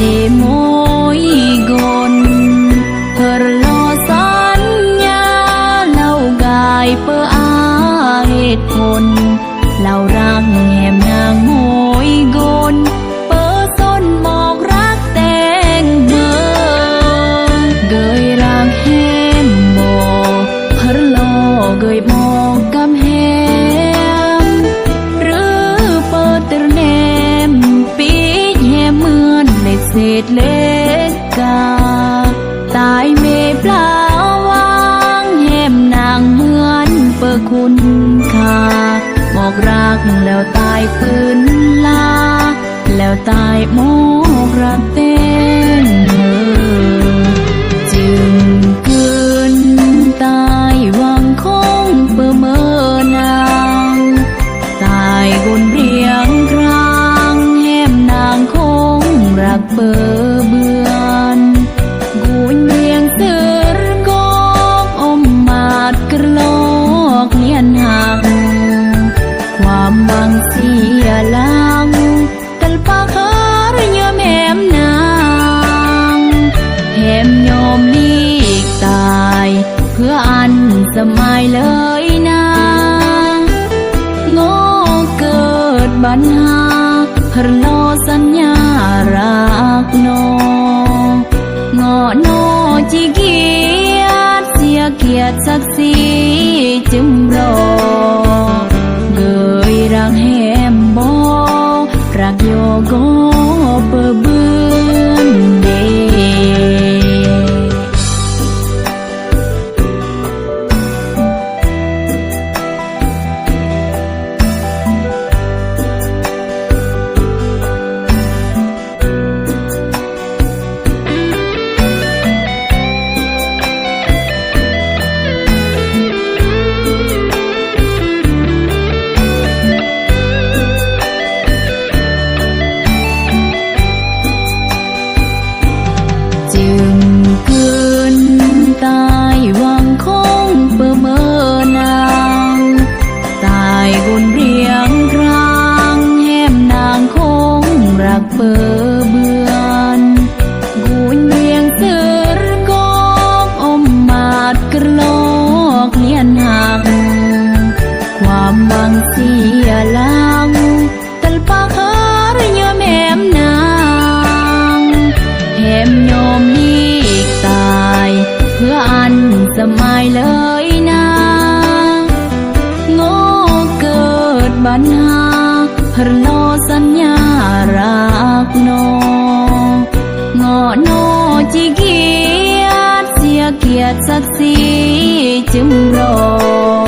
để mối gồn hờ lo sán nha lâu gài bơ á hết hồn lao rang em แล้วตายปืนลา แล้วตายโมกระเต้นเธอจึงคืนตายวังคงเปิดเมอนาง ตายกนเรียงครางแหมนางคงรักเปอ พื่ออันสมัยเลยนะงโง่เกิดบัญหาพรโลสัญญารักโนงอโนจีเกียรติเสียเกียรติศักดิ์ศรีจึง จึ นสมัยเลยนะโง่เกิดบัญหาพรโนสัญญารักโนงอโนจีเกียรติเสียเกียรติศักดิ์ศรีจึงรอ